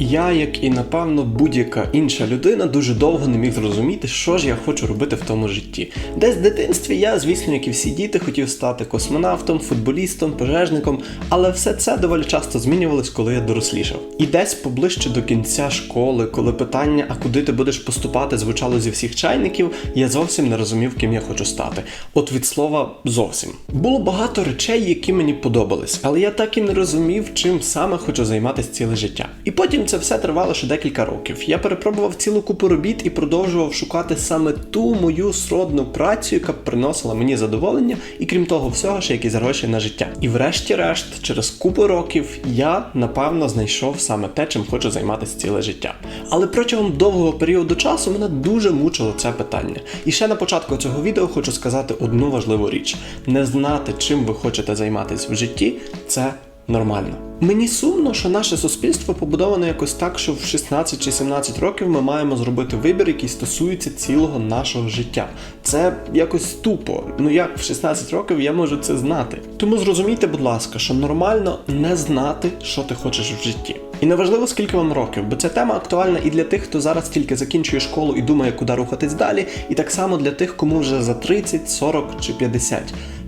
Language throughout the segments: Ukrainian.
Я, як і напевно будь-яка інша людина, дуже довго не міг зрозуміти, що ж я хочу робити в тому житті. Десь в дитинстві я, звісно, як і всі діти, хотів стати космонавтом, футболістом, пожежником, але все це доволі часто змінювалось, коли я дорослішав. І десь поближче до кінця школи, коли питання, а куди ти будеш поступати, звучало зі всіх чайників, я зовсім не розумів, ким я хочу стати. От від слова зовсім. Було багато речей, які мені подобались, але я так і не розумів, чим саме хочу займатися ціле життя. І потім це все тривало ще декілька років. Я перепробував цілу купу робіт і продовжував шукати саме ту мою сродну працю, яка б приносила мені задоволення, і крім того всього, ще якісь гроші на життя. І врешті-решт, через купу років, я напевно знайшов саме те, чим хочу займатися ціле життя. Але протягом довгого періоду часу мене дуже мучило це питання. І ще на початку цього відео хочу сказати одну важливу річ: не знати, чим ви хочете займатися в житті, це нормально. Мені сумно, що наше суспільство побудоване якось так, що в 16 чи 17 років ми маємо зробити вибір, який стосується цілого нашого життя. Це якось тупо. Ну як в 16 років я можу це знати? Тому зрозумійте, будь ласка, що нормально не знати, що ти хочеш в житті. І неважливо, скільки вам років, бо ця тема актуальна і для тих, хто зараз тільки закінчує школу і думає, куди рухатись далі, і так само для тих, кому вже за 30, 40 чи 50.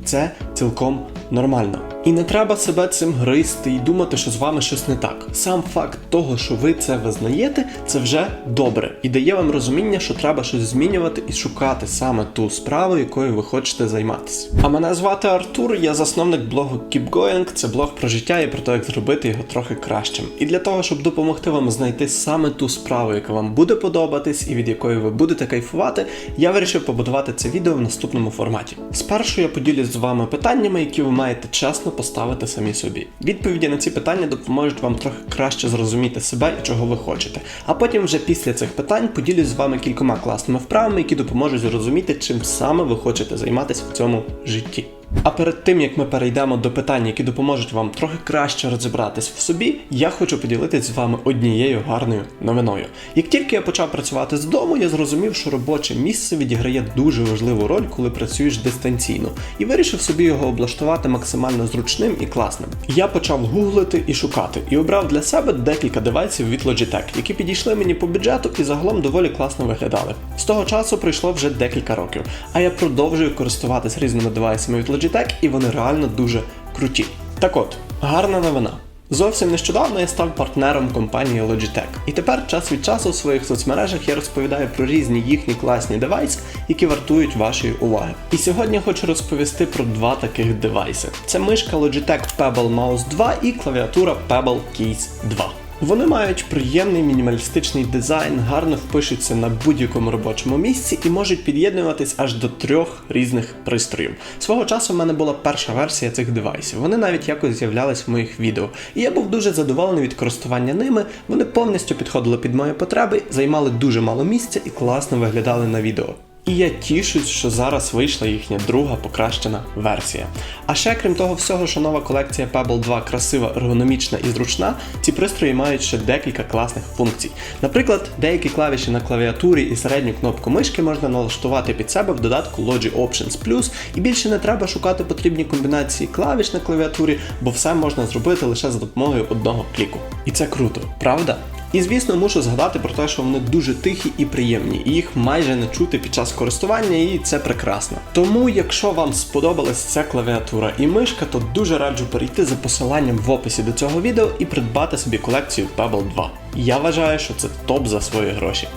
Це цілком нормально. І не треба себе цим гризти і думати, що з вами щось не так. Сам факт того, що ви це визнаєте, це вже добре і дає вам розуміння, що треба щось змінювати і шукати саме ту справу, якою ви хочете займатися. А мене звати Артур, я засновник блогу Keep Going. Це блог про життя і про те, як зробити його трохи кращим. І для того, щоб допомогти вам знайти саме ту справу, яка вам буде подобатись і від якої ви будете кайфувати, я вирішив побудувати це відео в наступному форматі. Спершу я поділюсь з вами питаннями, які ви маєте чесно поставити самі собі. Відповіді на ці питання допоможуть вам трохи краще зрозуміти себе і чого ви хочете. А потім вже після цих питань поділюсь з вами кількома класними вправами, які допоможуть зрозуміти, чим саме ви хочете займатися в цьому житті. А перед тим як ми перейдемо до питань, які допоможуть вам трохи краще розібратись в собі, я хочу поділитись з вами однією гарною новиною. Як тільки я почав працювати з дому, я зрозумів, що робоче місце відіграє дуже важливу роль, коли працюєш дистанційно, і вирішив собі його облаштувати максимально зручним і класним. Я почав гуглити і шукати, і обрав для себе декілька девайсів від Logitech, які підійшли мені по бюджету і загалом доволі класно виглядали. З того часу пройшло вже декілька років, а я продовжую користуватись різними девайсами від Logitech, і вони реально дуже круті. Так от, гарна новина. Зовсім нещодавно я став партнером компанії Logitech. І тепер час від часу в своїх соцмережах я розповідаю про різні їхні класні девайси, які вартують вашої уваги. І сьогодні хочу розповісти про два таких девайси: це мишка Logitech Pebble Mouse 2 і клавіатура Pebble Keys 2. Вони мають приємний мінімалістичний дизайн, гарно впишуться на будь-якому робочому місці і можуть під'єднуватись аж до трьох різних пристроїв. Свого часу в мене була перша версія цих девайсів. Вони навіть якось з'являлись в моїх відео. І я був дуже задоволений від користування ними. Вони повністю підходили під мої потреби, займали дуже мало місця і класно виглядали на відео. І я тішусь, що зараз вийшла їхня друга покращена версія. А ще, крім того всього, що нова колекція Pebble 2 красива, ергономічна і зручна, ці пристрої мають ще декілька класних функцій. Наприклад, деякі клавіші на клавіатурі і середню кнопку мишки можна налаштувати під себе в додатку Logi Options Plus, і більше не треба шукати потрібні комбінації клавіш на клавіатурі, бо все можна зробити лише за допомогою одного кліку. І це круто, правда? І звісно, мушу згадати про те, що вони дуже тихі і приємні, і їх майже не чути під час користування, і це прекрасно. Тому, якщо вам сподобалась ця клавіатура і мишка, то дуже раджу перейти за посиланням в описі до цього відео і придбати собі колекцію Pebble 2. Я вважаю, що це топ за свої гроші.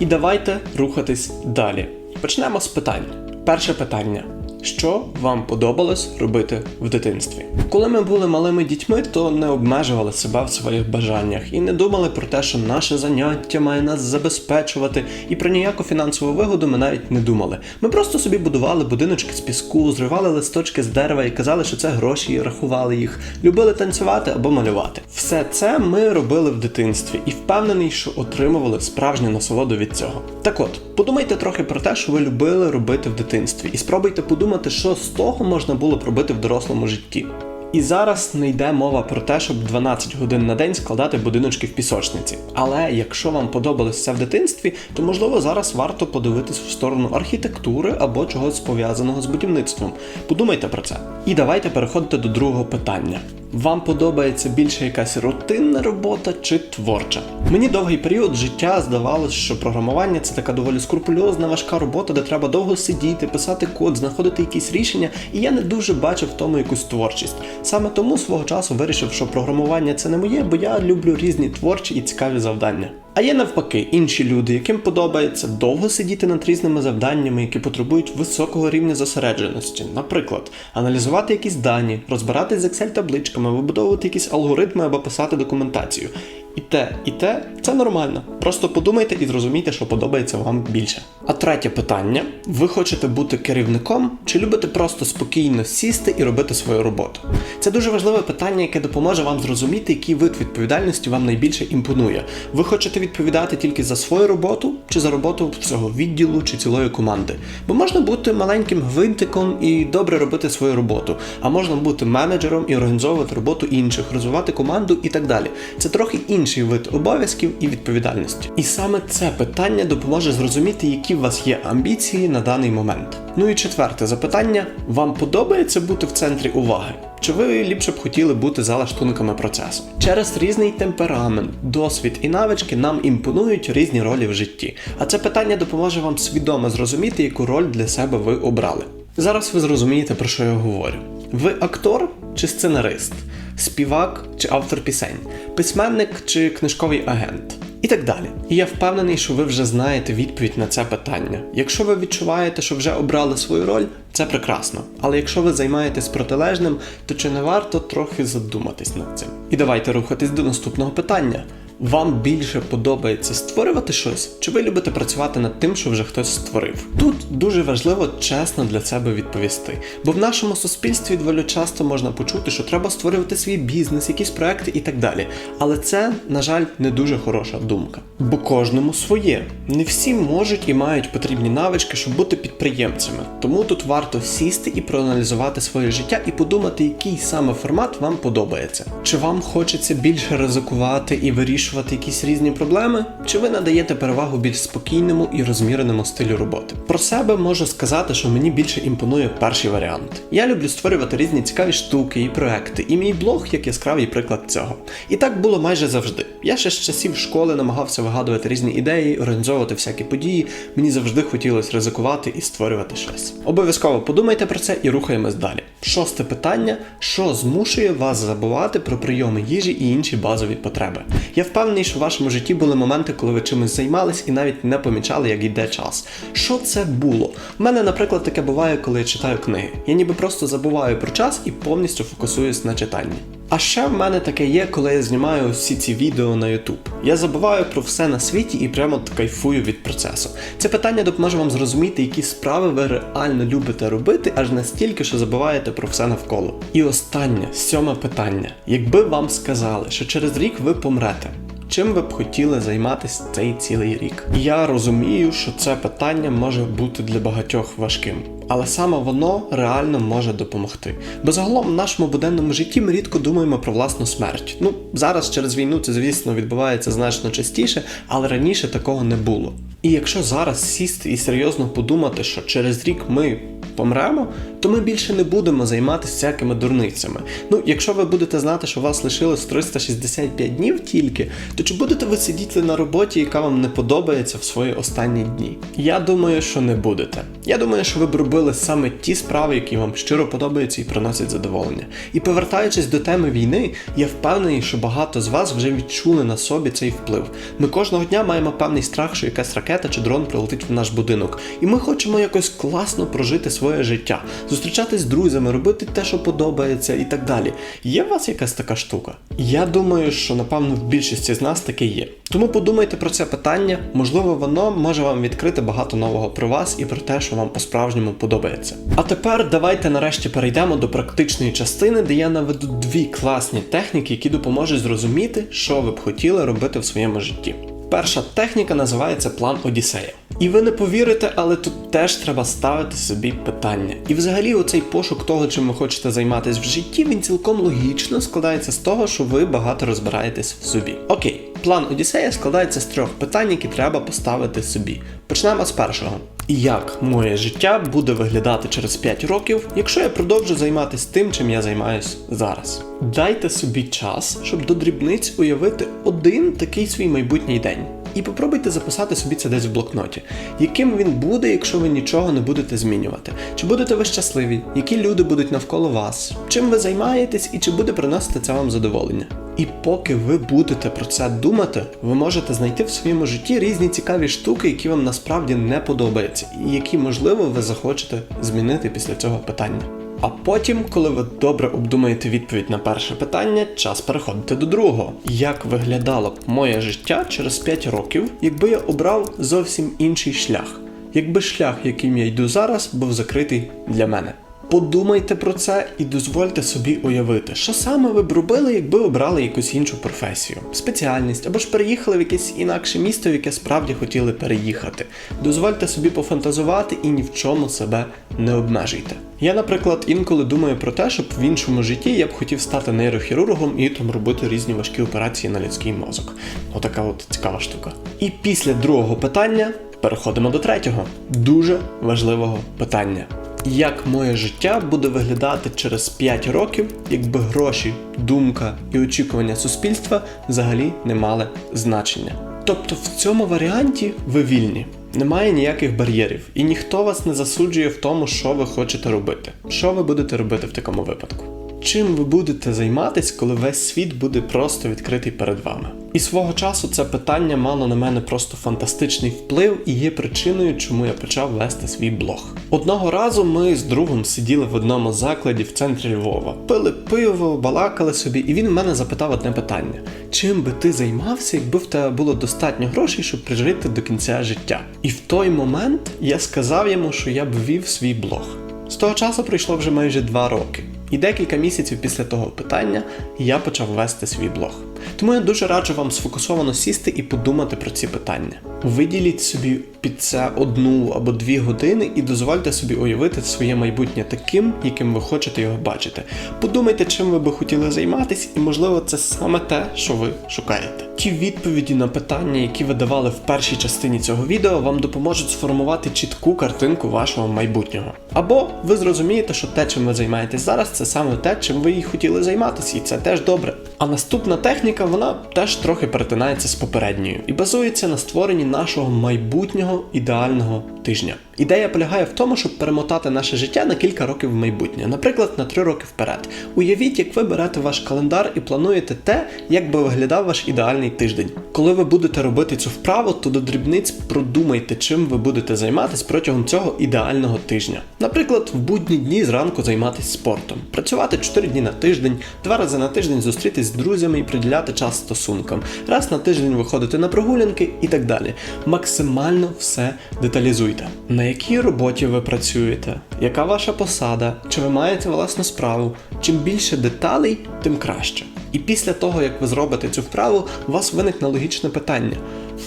І давайте рухатись далі. Почнемо з питань. Перше питання. Що вам подобалось робити в дитинстві? Коли ми були малими дітьми, то не обмежували себе в своїх бажаннях і не думали про те, що наше заняття має нас забезпечувати, і про ніяку фінансову вигоду ми навіть не думали. Ми просто собі будували будиночки з піску, зривали листочки з дерева і казали, що це гроші, і рахували їх, любили танцювати або малювати. Все це ми робили в дитинстві і впевнений, що отримували справжню насолоду від цього. Так от, подумайте трохи про те, що ви любили робити в дитинстві, і спробуйте подумати, що з того можна було б робити в дорослому житті. І зараз не йде мова про те, щоб 12 годин на день складати будиночки в пісочниці. Але якщо вам подобалось це в дитинстві, то можливо зараз варто подивитись в сторону архітектури або чогось пов'язаного з будівництвом. Подумайте про це. І давайте переходити до другого питання. Вам подобається більше якась рутинна робота чи творча? Мені довгий період життя здавалось, що програмування це така доволі скрупульозна, важка робота, де треба довго сидіти, писати код, знаходити якісь рішення, і я не дуже бачив в тому якусь творчість. Саме тому свого часу вирішив, що програмування це не моє, бо я люблю різні творчі і цікаві завдання. А є навпаки інші люди, яким подобається довго сидіти над різними завданнями, які потребують високого рівня зосередженості. Наприклад, аналізувати якісь дані, розбиратись з Excel табличками, вибудовувати якісь алгоритми або писати документацію. І те, і те це нормально. Просто подумайте і зрозумійте, що подобається вам більше. А третє питання: ви хочете бути керівником чи любите просто спокійно сісти і робити свою роботу? Це дуже важливе питання, яке допоможе вам зрозуміти, який вид відповідальності вам найбільше імпонує. Ви хочете відповідати тільки за свою роботу чи за роботу всього відділу чи цілої команди? Бо можна бути маленьким гвинтиком і добре робити свою роботу, а можна бути менеджером і організовувати роботу інших, розвивати команду і так далі. Це трохи інший вид обов'язків і відповідальності. І саме це питання допоможе зрозуміти, які у вас є амбіції на даний момент. Ну і четверте запитання: вам подобається бути в центрі уваги? Чи ви ліпше б хотіли бути залаштунками процесу? Через різний темперамент, досвід і навички нам імпонують різні ролі в житті. А це питання допоможе вам свідомо зрозуміти, яку роль для себе ви обрали. Зараз ви зрозумієте, про що я говорю. Ви актор чи сценарист, співак чи автор пісень, письменник чи книжковий агент. І так далі. І я впевнений, що ви вже знаєте відповідь на це питання. Якщо ви відчуваєте, що вже обрали свою роль, це прекрасно. Але якщо ви займаєтесь протилежним, то чи не варто трохи задуматись над цим? І давайте рухатись до наступного питання. Вам більше подобається створювати щось, чи ви любите працювати над тим, що вже хтось створив? Тут дуже важливо чесно для себе відповісти, бо в нашому суспільстві доволі часто можна почути, що треба створювати свій бізнес, якісь проекти і так далі. Але це, на жаль, не дуже хороша думка. Бо кожному своє. Не всі можуть і мають потрібні навички, щоб бути підприємцями. Тому тут варто сісти і проаналізувати своє життя і подумати, який саме формат вам подобається. Чи вам хочеться більше ризикувати і вирішувати якісь різні проблеми, чи ви надаєте перевагу більш спокійному і розміреному стилю роботи? Про себе можу сказати, що мені більше імпонує перший варіант. Я люблю створювати різні цікаві штуки і проекти, і мій блог як яскравий приклад цього. І так було майже завжди. Я ще з часів школи намагався вигадувати різні ідеї, організовувати всякі події. Мені завжди хотілося ризикувати і створювати щось. Обов'язково подумайте про це і рухаємось далі. Шосте питання: що змушує вас забувати про прийоми їжі і інші базові потреби? Я впевнений, що в вашому житті були моменти, коли ви чимось займались і навіть не помічали, як йде час. Що це було? У мене, наприклад, таке буває, коли я читаю книги. Я ніби просто забуваю про час і повністю фокусуюсь на читанні. А ще в мене таке є, коли я знімаю всі ці відео на YouTube. Я забуваю про все на світі і прямо кайфую від процесу. Це питання допоможе вам зрозуміти, які справи ви реально любите робити, аж настільки, що забуваєте про все навколо. І останнє, сьоме питання: якби вам сказали, що через рік ви помрете. Чим ви б хотіли займатися цей цілий рік? Я розумію, що це питання може бути для багатьох важким, але саме воно реально може допомогти. Бо загалом в нашому буденному житті ми рідко думаємо про власну смерть. Ну зараз через війну це, звісно, відбувається значно частіше, але раніше такого не було. І якщо зараз сісти і серйозно подумати, що через рік ми помремо, то ми більше не будемо займатися всякими дурницями. Ну, якщо ви будете знати, що у вас лишилось 365 днів тільки, то чи будете ви сидіти на роботі, яка вам не подобається в свої останні дні? Я думаю, що не будете. Я думаю, що ви б робили саме ті справи, які вам щиро подобаються і приносять задоволення. І повертаючись до теми війни, я впевнений, що багато з вас вже відчули на собі цей вплив. Ми кожного дня маємо певний страх, що якась ракета чи дрон прилетить в наш будинок, і ми хочемо якось класно прожити своє життя, зустрічатись з друзями, робити те, що подобається, і так далі. Є у вас якась така штука? Я думаю, що напевно в більшості з нас таке є. Тому подумайте про це питання, можливо, воно може вам відкрити багато нового про вас і про те, що вам по-справжньому подобається. А тепер давайте нарешті перейдемо до практичної частини, де я наведу дві класні техніки, які допоможуть зрозуміти, що ви б хотіли робити в своєму житті. Перша техніка називається план Одіссея. І ви не повірите, але тут теж треба ставити собі питання. І взагалі, оцей пошук того, чим ви хочете займатися в житті, він цілком логічно складається з того, що ви багато розбираєтесь в собі. Окей, план Одіссея складається з трьох питань, які треба поставити собі. Почнемо з першого. Як моє життя буде виглядати через 5 років, якщо я продовжу займатися тим, чим я займаюсь зараз. Дайте собі час, щоб до дрібниць уявити один такий свій майбутній день. І попробуйте записати собі це десь в блокноті. Яким він буде, якщо ви нічого не будете змінювати? Чи будете ви щасливі? Які люди будуть навколо вас? Чим ви займаєтесь і чи буде приносити це вам задоволення? І поки ви будете про це думати, ви можете знайти в своєму житті різні цікаві штуки, які вам насправді не подобаються, і які, можливо, ви захочете змінити після цього питання. А потім, коли ви добре обдумаєте відповідь на перше питання, час переходити до другого. Як виглядало б моє життя через 5 років, якби я обрав зовсім інший шлях? Якби шлях, яким я йду зараз, був закритий для мене. Подумайте про це і дозвольте собі уявити, що саме ви б робили, якби обрали якусь іншу професію, спеціальність або ж переїхали в якесь інакше місто, в яке справді хотіли переїхати. Дозвольте собі пофантазувати і ні в чому себе не обмежуйте. Я, наприклад, інколи думаю про те, щоб в іншому житті я б хотів стати нейрохірургом і там робити різні важкі операції на людський мозок. Отака от цікава штука. І після другого питання переходимо до третього, дуже важливого питання. Як моє життя буде виглядати через 5 років, якби гроші, думка і очікування суспільства взагалі не мали значення? Тобто в цьому варіанті ви вільні, немає ніяких бар'єрів, і ніхто вас не засуджує в тому, що ви хочете робити. Що ви будете робити в такому випадку? Чим ви будете займатись, коли весь світ буде просто відкритий перед вами? І свого часу це питання мало на мене просто фантастичний вплив і є причиною, чому я почав вести свій блог. Одного разу ми з другом сиділи в одному закладі в центрі Львова, пили пиво, балакали собі, і він мене запитав одне питання: чим би ти займався, якби в тебе було достатньо грошей, щоб прижити до кінця життя? І в той момент я сказав йому, що я б вів свій блог. З того часу пройшло вже майже два роки. І декілька місяців після того питання я почав вести свій блог. Тому я дуже раджу вам сфокусовано сісти і подумати про ці питання. Виділіть собі під це одну або дві години і дозвольте собі уявити своє майбутнє таким, яким ви хочете його бачити. Подумайте, чим ви би хотіли займатися, і можливо це саме те, що ви шукаєте. Ті відповіді на питання, які ви давали в першій частині цього відео, вам допоможуть сформувати чітку картинку вашого майбутнього. Або ви зрозумієте, що те, чим ви займаєтесь зараз, це саме те, чим ви і хотіли займатися, і це теж добре. А наступна техніка, вона теж трохи перетинається з попередньою і базується на створенні нашого майбутнього ідеального тижня. Ідея полягає в тому, щоб перемотати наше життя на кілька років в майбутнє, наприклад, на три роки вперед. Уявіть, як ви берете ваш календар і плануєте те, як би виглядав ваш ідеальний тиждень. Коли ви будете робити цю вправу, то до дрібниць продумайте, чим ви будете займатися протягом цього ідеального тижня. Наприклад, в будні дні зранку займатися спортом, працювати 4 дні на тиждень, два рази на тиждень зустрітись з друзями і приділяти час стосункам, раз на тиждень виходити на прогулянки і так далі. Максимально все деталізуйте. На якій роботі ви працюєте, яка ваша посада, чи ви маєте власну справу. Чим більше деталей, тим краще. І після того, як ви зробите цю вправу, у вас виникне логічне питання: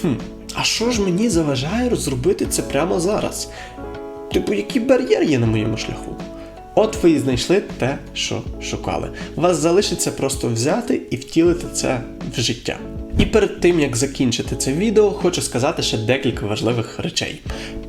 хм, а що ж мені заважає розробити це прямо зараз? Типу, який бар'єр є на моєму шляху? От ви і знайшли те, що шукали. Вас залишиться просто взяти і втілити це в життя. І перед тим як закінчити це відео, хочу сказати ще декілька важливих речей.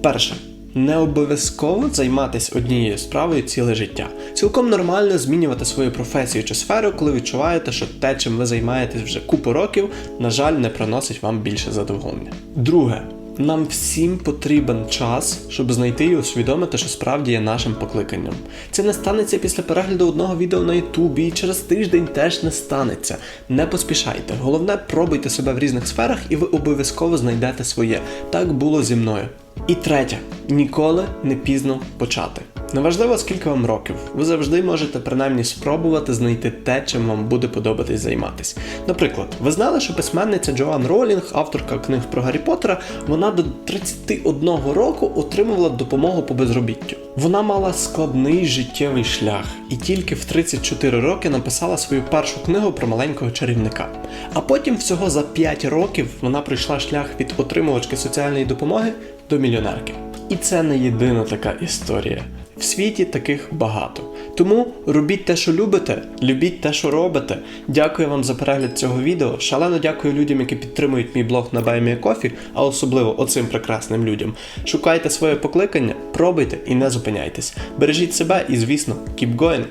Перше. Не обов'язково займатися однією справою ціле життя. Цілком нормально змінювати свою професію чи сферу, коли відчуваєте, що те, чим ви займаєтесь вже купу років, на жаль, не приносить вам більше задоволення. Друге, нам всім потрібен час, щоб знайти і усвідомити, що справді є нашим покликанням. Це не станеться після перегляду одного відео на Ютубі, і через тиждень теж не станеться. Не поспішайте. Головне, пробуйте себе в різних сферах, і ви обов'язково знайдете своє. Так було зі мною. І третє, ніколи не пізно почати. Неважливо, скільки вам років, ви завжди можете принаймні спробувати знайти те, чим вам буде подобатись займатися. Наприклад, ви знали, що письменниця Джоан Ролінг, авторка книг про Гаррі Поттера, вона до 31 року отримувала допомогу по безробіттю. Вона мала складний життєвий шлях і тільки в 34 роки написала свою першу книгу про маленького чарівника. А потім, всього за 5 років, вона пройшла шлях від отримувачки соціальної допомоги до мільйонерки. І це не єдина така історія. В світі таких багато. Тому робіть те, що любите, любіть те, що робите. Дякую вам за перегляд цього відео. Шалено дякую людям, які підтримують мій блог на BuyMeACoffee, а особливо оцим прекрасним людям. Шукайте своє покликання, пробуйте і не зупиняйтесь. Бережіть себе і, звісно, keep going!